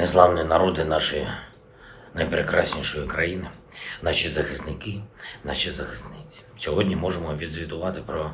незламні народи нашої найпрекраснішої країни, наші захисники, наші захисниці. Сьогодні можемо відзвітувати про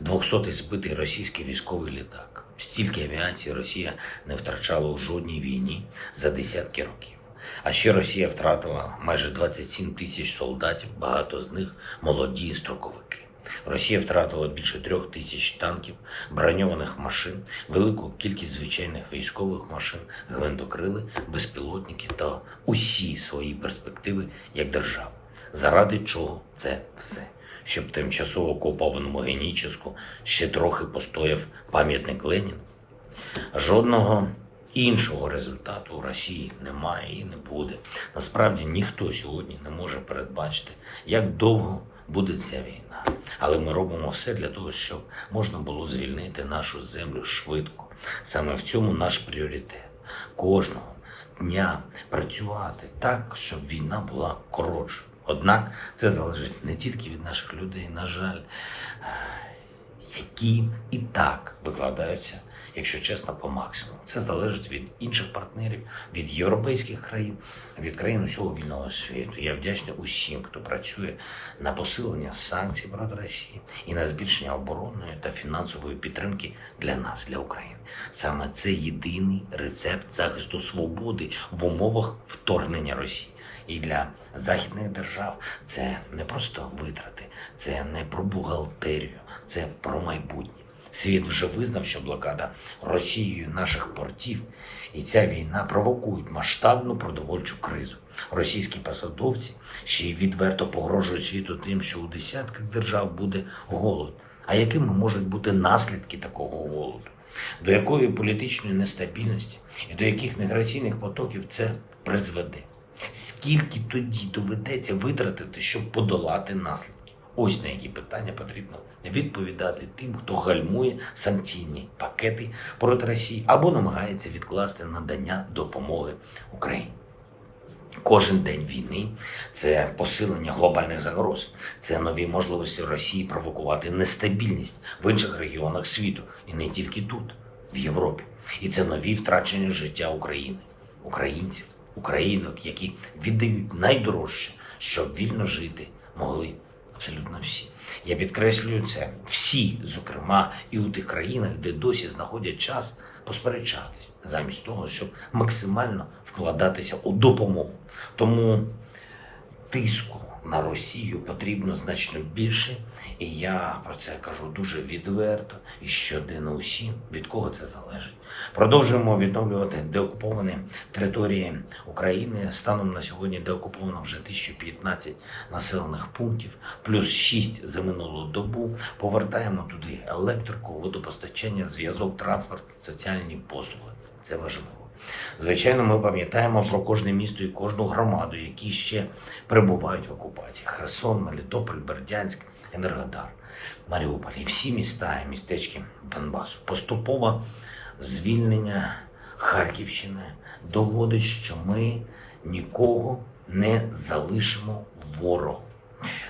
200-й збитий російський військовий літак. Стільки авіації Росія не втрачала у жодній війні за десятки років. А ще Росія втратила майже 27 тисяч солдатів, багато з них молоді строковики. Росія втратила більше трьох тисяч танків, броньованих машин, велику кількість звичайних військових машин, гвинтокрили, безпілотники та усі свої перспективи як держава. Заради чого це все? Щоб тимчасово окупованому Геніческу ще трохи постояв пам'ятник Леніна? Жодного іншого результату у Росії немає і не буде. Насправді ніхто сьогодні не може передбачити, як довго буде ця війна. Але ми робимо все для того, щоб можна було звільнити нашу землю швидко. Саме в цьому наш пріоритет. Кожного дня працювати так, щоб війна була коротша. Однак це залежить не тільки від наших людей, на жаль, е, які і так викладаються, якщо чесно, по максимуму. Це залежить від інших партнерів, від європейських країн, від країн усього вільного світу. Я вдячний усім, хто працює на посилення санкцій проти Росії і на збільшення оборонної та фінансової підтримки для нас, для України. Саме це єдиний рецепт захисту свободи в умовах вторгнення Росії. І для західних держав це не просто витрати, це не про бухгалтерію, це про майбутнє. Світ вже визнав, що блокада Росією наших портів і ця війна провокують масштабну продовольчу кризу. Російські посадовці ще й відверто погрожують світу тим, що у десятках держав буде голод. А якими можуть бути наслідки такого голоду? До якої політичної нестабільності і до яких міграційних потоків це призведе? Скільки тоді доведеться витратити, щоб подолати наслідки? Ось на які питання потрібно відповідати тим, хто гальмує санкційні пакети проти Росії або намагається відкласти надання допомоги Україні. Кожен день війни це посилення глобальних загроз, це нові можливості Росії провокувати нестабільність в інших регіонах світу, і не тільки тут, в Європі. І це нові втрачення життя України, українців, українок, які віддають найдорожче, щоб вільно жити могли абсолютно всі. Я підкреслюю це всі, зокрема, і у тих країнах, де досі знаходять час посперечатись, замість того, щоб максимально вкладатися у допомогу. Тому тиску на Росію потрібно значно більше, і я про це кажу дуже відверто і щоденно усім, від кого це залежить. Продовжуємо відновлювати деокуповані території України. Станом на сьогодні деокуповано вже 1015 населених пунктів, плюс 6 за минулу добу. Повертаємо туди електрику, водопостачання, зв'язок, транспорт, соціальні послуги. Це важливо. Звичайно, ми пам'ятаємо про кожне місто і кожну громаду, які ще перебувають в окупації: Херсон, Мелітополь, Бердянськ, Енергодар, Маріуполь і всі міста і містечки Донбасу. Поступово звільнення Харківщини доводить, що ми нікого не залишимо ворогу.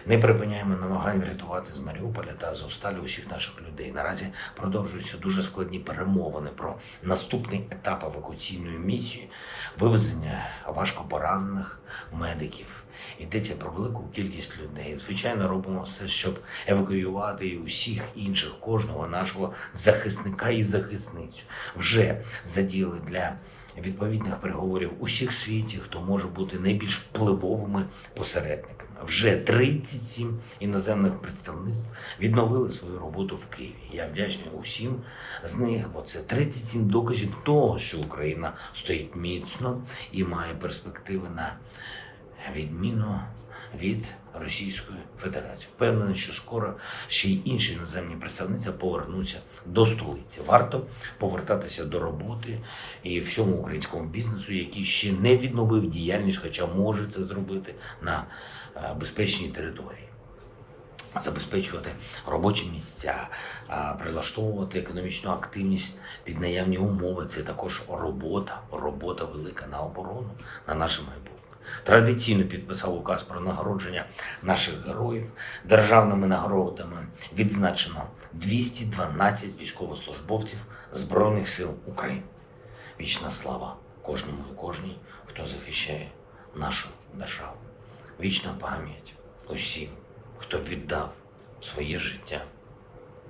Не припиняємо намагань врятувати з Маріуполя та Азовсталі усіх наших людей. Наразі продовжуються дуже складні перемовини про наступний етап евакуаційної місії, вивезення важкопоранених медиків. Йдеться про велику кількість людей. Звичайно, робимо все, щоб евакуювати і усіх інших, кожного нашого захисника і захисницю. Вже задіяли для відповідних переговорів усіх світі, хто може бути найбільш впливовими посередниками. Вже 37 іноземних представництв відновили свою роботу в Києві. Я вдячний усім з них, бо це 37 доказів того, що Україна стоїть міцно і має перспективи на відміну від Російської Федерації. Впевнений, що скоро ще й інші іноземні представниці повернуться до столиці. Варто повертатися до роботи і всьому українському бізнесу, який ще не відновив діяльність, хоча може це зробити на е, безпечній території. Забезпечувати робочі місця, прилаштовувати економічну активність під наявні умови. Це також робота, робота велика на оборону, на наше майбутнє. Традиційно підписав указ про нагородження наших героїв державними нагородами. Відзначено 212 військовослужбовців Збройних сил України. Вічна слава кожному і кожній, хто захищає нашу державу. Вічна пам'ять усім, хто віддав своє життя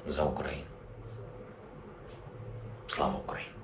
за Україну. Слава Україні!